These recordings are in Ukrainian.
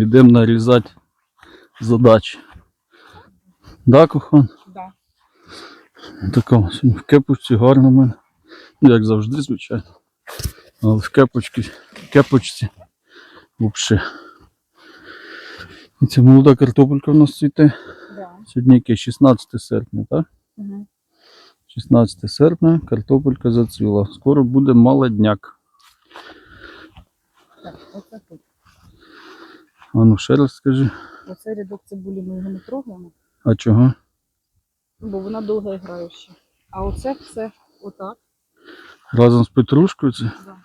Йдемо нарізати задачі. Да, кохан? Да. Така в кепочці гарно в мене. Ну, як завжди, звичайно. Але в кепочці, кепочці взагалі. І ця молода картопелька в нас цвіте. Да. Сьогодні яке 16 серпня, так? Угу. 16 серпня картопелька зацвіла. Скоро буде молодняк. Так, оце тут. А ну ще раз скажи. Оцей рядок цибулі ми його не трогаємо, А чого? бо вона довго грає ще. А оце все отак. Разом з петрушкою це? Да.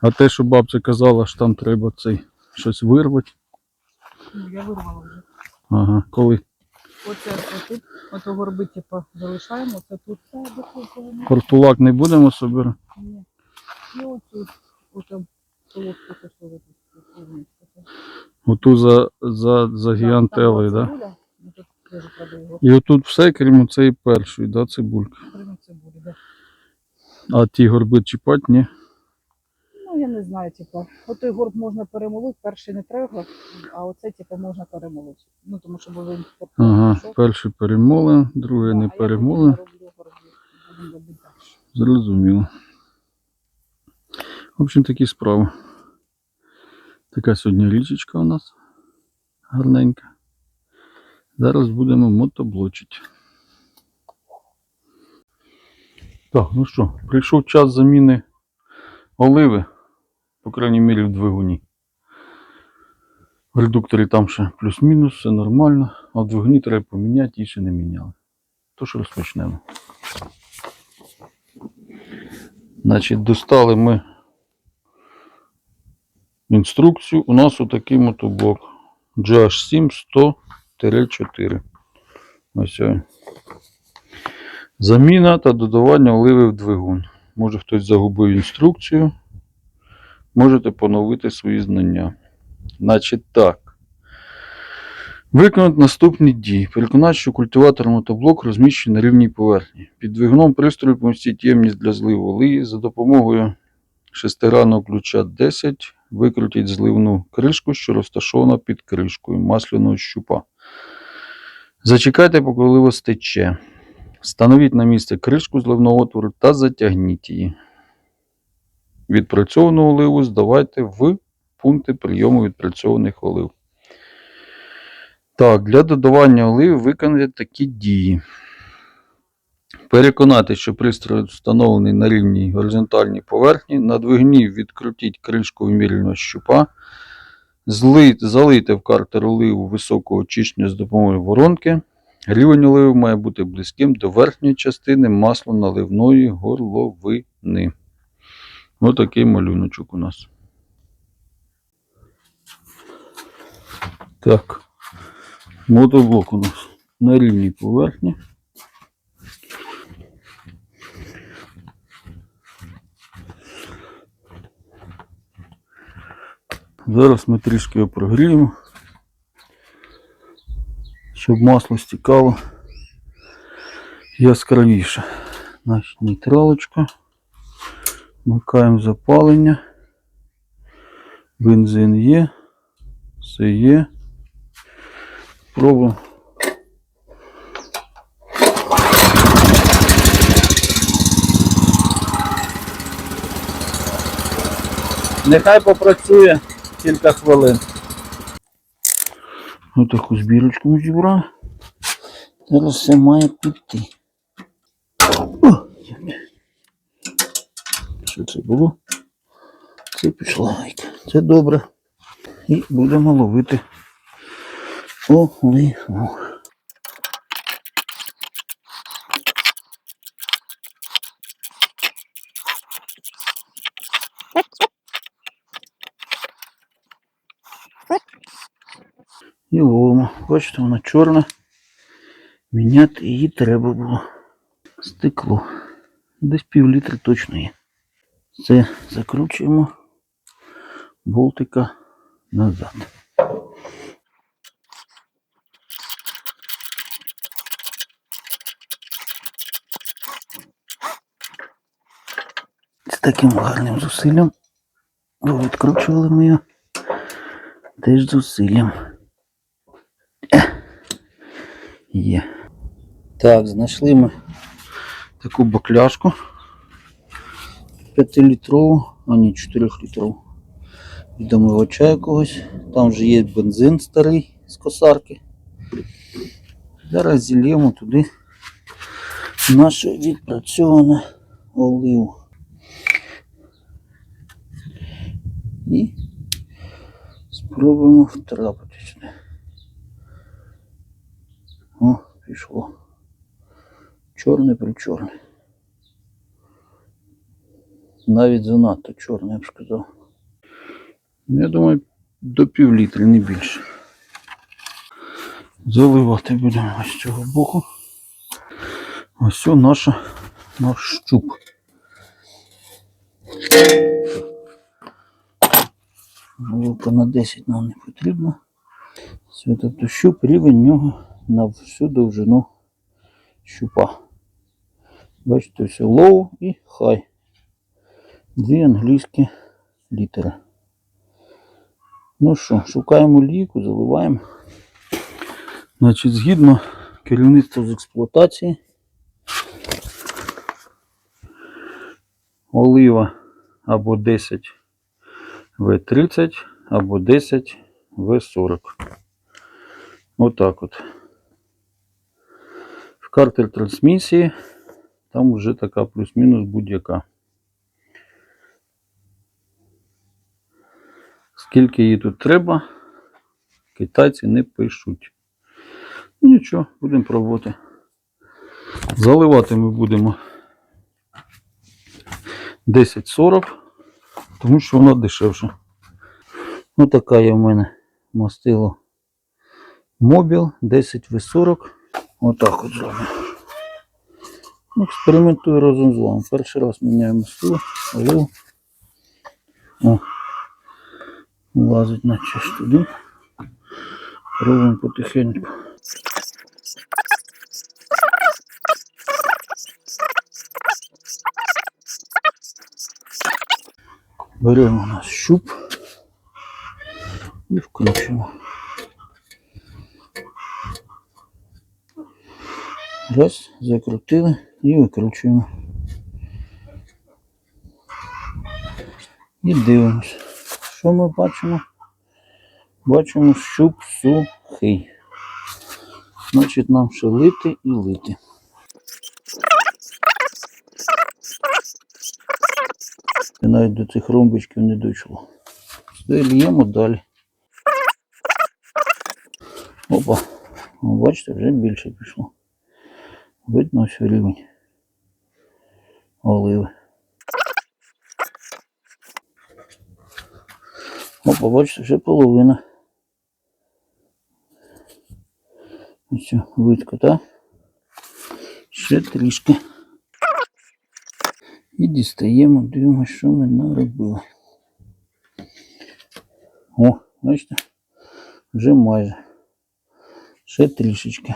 А те, що бабця казала, що там треба цей щось вирвати. Ну, я вирвала вже. Ага, коли? Оце отут, ото горби, типу, залишаємо, це тут все докупуємо. Портулак не будемо собирати. Ні. І оцю, ото солодку тут. Оту за, за, за гіантелою, так? Да? Ну, І отут все, крім цієї першої, да, цибульки. прямо цибулі, да. А ті горби чіпати, ні? Ну, я не знаю, типу, отой горб можна перемолоти, перший не треба, а оце, типу, можна перемолоти. Ну, тому що він Ага, перший перемоле, другий не перемоле. далі. Зрозуміло. В общем, такі справи. Така сьогодні річечка у нас гарненька. Зараз будемо мотоблочити. Так, ну що, прийшов час заміни оливи, по крайній мірі в двигуні. В редукторі там ще плюс-мінус, все нормально, а в двигуні треба поміняти, її ще не міняли. Тож розпочнемо. Значить, достали ми інструкцію. У нас отакий мотоблок GH7 100-4. Ось. Заміна та додавання оливи в двигун. Може хтось загубив інструкцію. Можете поновити свої знання. Значить так. Виконати наступні дії. Переконати, що культиватор мотоблок розміщений на рівній поверхні. Під двигуном пристрою помістіть ємність для зливу олії. За допомогою шестигранного ключа 10 викрутіть зливну кришку, що розташована під кришкою масляного щупа. Зачекайте, поки олива стече. Встановіть на місце кришку зливного отвору та затягніть її. Відпрацьовану оливу здавайте в пункти прийому відпрацьованих олив. Так, для додавання оливи виконати такі дії. Переконати, що пристрій встановлений на рівній горизонтальній поверхні. На двигуні відкрутіть кришку вимірювального щупа. Залийте в картер оливу високого очищення з допомогою воронки. Рівень оливи має бути близьким до верхньої частини маслоналивної горловини. Ось такий малюночок у нас. Так. Мотоблок у нас на рівній поверхні. Зараз ми трішки його прогріємо, щоб масло стікало яскравіше. Значить, нейтралочка. Вмикаємо запалення. Бензин є. Все є. Пробуємо. Нехай попрацює кілька хвилин. Отаку збірочку зібрав. Зараз все має піти. Що це було? Це пішла гайка. Це добре. І будемо ловити оливу. І ловимо. Бачите, вона чорна. Міняти її треба було. Стекло. Десь пів літра точно є. Це закручуємо болтика назад. З таким гарним зусиллям відкручували ми його. Теж зусиллям. Є. Так, знайшли ми таку бакляшку. 5-літрову, а ні, 4-літрову. Від омивача якогось. Там вже є бензин старий з косарки. Зараз зільємо туди наше відпрацьоване оливу. І спробуємо втрапити. О, пішло. Чорне при чорне. Навіть занадто чорне, я б сказав. Я думаю, до пів літра, не більше. Заливати будемо ось з цього боку. Ось наша, наш щуп. Вилка на 10 нам не потрібно. Все, тобто щуп рівень нього на всю довжину щупа. Бачите, все low і high. Дві англійські літери. Ну що, шукаємо ліку, заливаємо. Значить, згідно керівництва з експлуатації, олива або 10 В30, або 10 В40. Отак от. В картель трансмісії там вже така плюс-мінус будь-яка. Скільки її тут треба, китайці не пишуть. Ну нічого, будемо пробувати. Заливати ми будемо 10-40, тому що вона дешевша. Ну така є в мене мастило Мобіл 10 в 40 Отак от зробимо. Ну, Експериментую разом з вами. Перший раз міняю мастило, олив. О, лазить наче туди. Пробуємо потихеньку. Беремо наш щуп і вкручуємо. Раз, закрутили і викручуємо. І дивимось. Що ми бачимо? Бачимо, щуп сухий. Значить, нам ще лити і лити. Навіть до цих ромбичків не дійшло. Л'ємо далі. Опа. О, бачите, вже більше пішло. Видно ось рівень оливи. Опа, бачите, вже половина. Ось видко, так? Ще трішки. І дістаємо, дивимося, що ми наробили. О, бачите? Вже майже. Ще трішечки.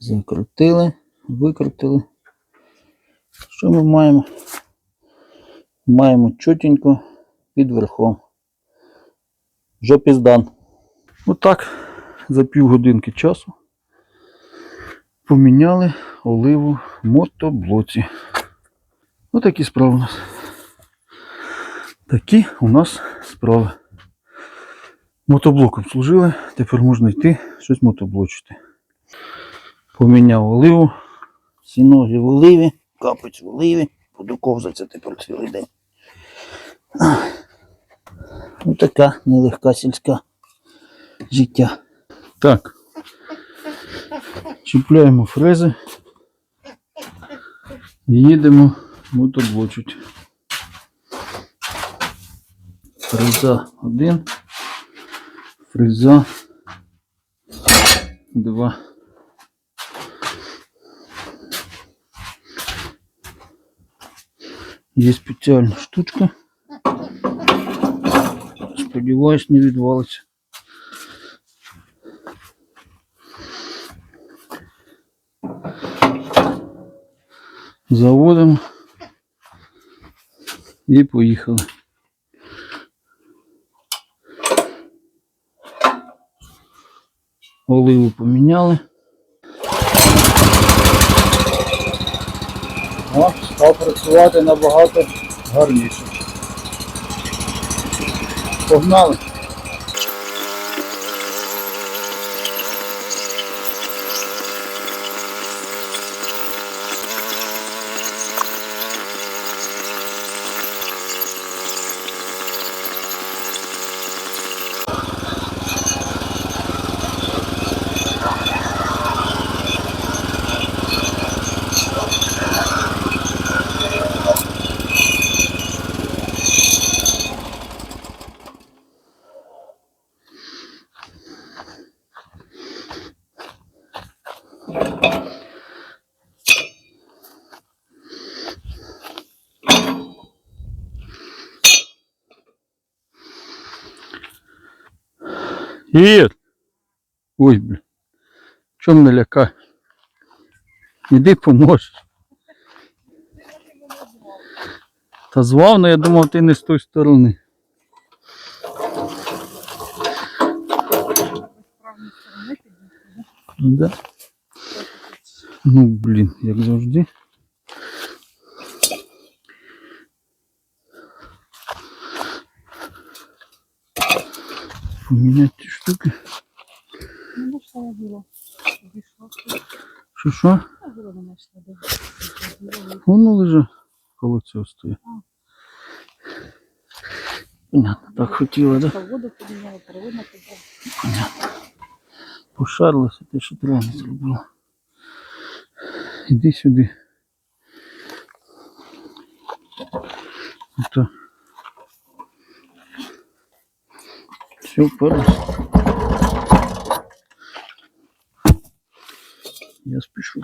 Закрутили, викрутили. Що ми маємо? Маємо чотенько під верхом. Вже піздан. Отак, за півгодинки часу поміняли оливу мотоблоці. Отакі справи у нас. Такі у нас справи. Мотоблоком служили, тепер можна йти щось мотоблочити. Поміняв оливу. Всі ноги в оливі, капець в оливі, буду ковзатися тепер цілий день. Ось така нелегка сільська життя. Так. Чіпляємо фрези. Їдемо мотоблочить. Фреза 1. Фреза 2. Є спеціальна штучка. Сподіваюсь, не відвалиться. заводимо і поїхали. Оливу поміняли. О, став працювати набагато гарніше. Погнали! Ір! Ой, блін. Чому не лякай? Іди поможеш. Та звав, але я думав, ти не з тої сторони. Ну, Да. Ну, блін, як завжди. Поміняти ті штуки. Ну, ну, що я було? Обійшла. Що що? Я було не знайшла. де. Воно лежа коло цього стоїть. Понятно, так хотіла, да? Та воду підняла, переводна підняла. Понятно. Пошарилася те, що треба не зробила. Іди сюди. Ото. Вперлося. Я спішу.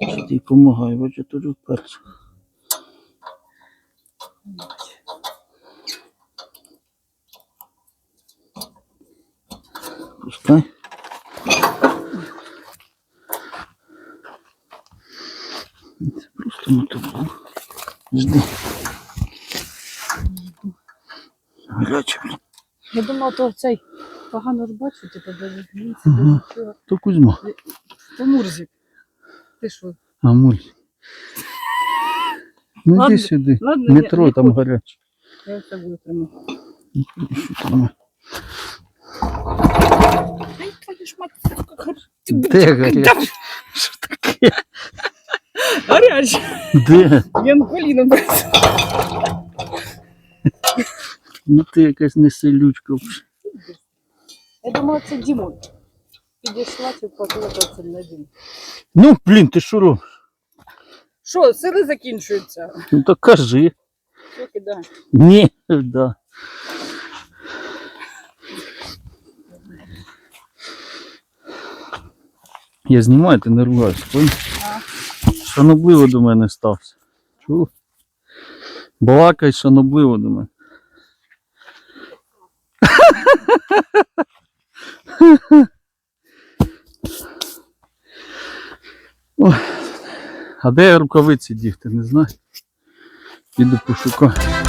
Що ти допомагаю, бачу, тут вперся. Пускай. Жди. Гаряче. Я думала, то цей погано ж бачу, типу, він Ага. То Кузьма. То Мурзик. Ти що? А муль. Ну Ладно, йди сюди. ладно, Метро я- там гаряче. Я це буду тримати. Ай, твою ж мать, Де гаряче? Що таке? Гарячий. Де? Я на коліно брати. Ну ти якась неселючка. Я думала, це Дімон. Підійшла, чи подумала, це не Дімон. Ну, блін, ти що робиш? Що, сили закінчуються? Ну то кажи. Що кидай? Ні, да. Я знімаю, ти не ругайся, понял? Шанобливо до мене стався. Чув? Балакай шанобливо до мене. Ой. А де рукавиці дігти, не знаю. Піду пошукаю.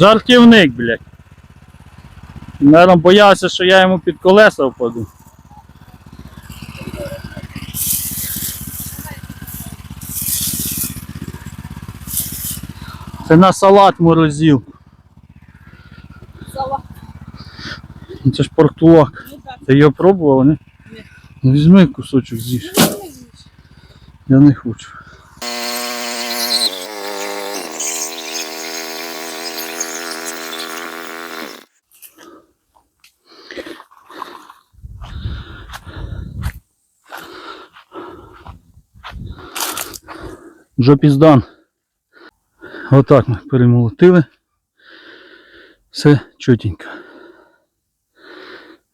Жартівник, блядь. Наверно, боявся, що я йому під колеса впаду. Це на салат морозилку. Салат. Ну, Це ж портулак. Ну. Ти його пробував, не? Ні. Ну візьми кусочок з'їж. Я не хочу. Вже піздан. Отак ми перемолотили. Все чотенько.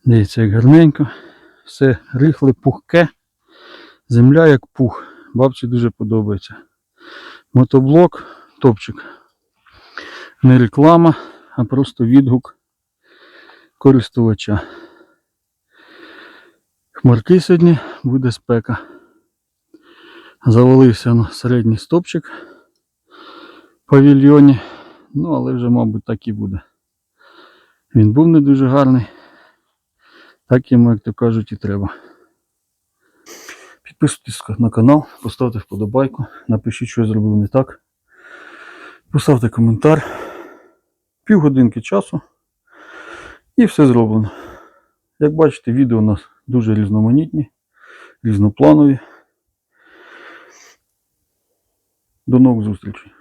Дивіться, як гарненько. Все рихле, пухке. Земля як пух. Бабці дуже подобається. Мотоблок, топчик. Не реклама, а просто відгук користувача. Хмарки сьогодні буде спека. Завалився на середній стопчик в павільйоні. Ну, але вже, мабуть, так і буде. Він був не дуже гарний. Так йому, як то кажуть, і треба. Підписуйтесь на канал, поставте вподобайку, напишіть, що я зробив не так. Поставте коментар. Півгодинки часу. І все зроблено. Як бачите, відео у нас дуже різноманітні, різнопланові. До нових зустрічей.